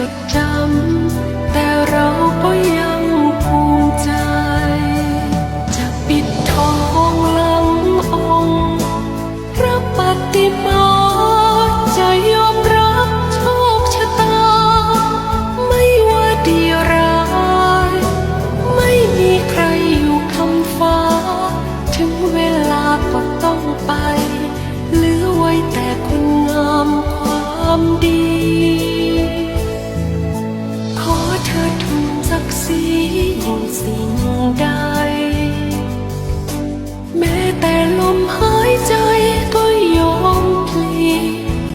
จดจำแต่เราก็ สิ่งใด แม้แต่ลมหายใจ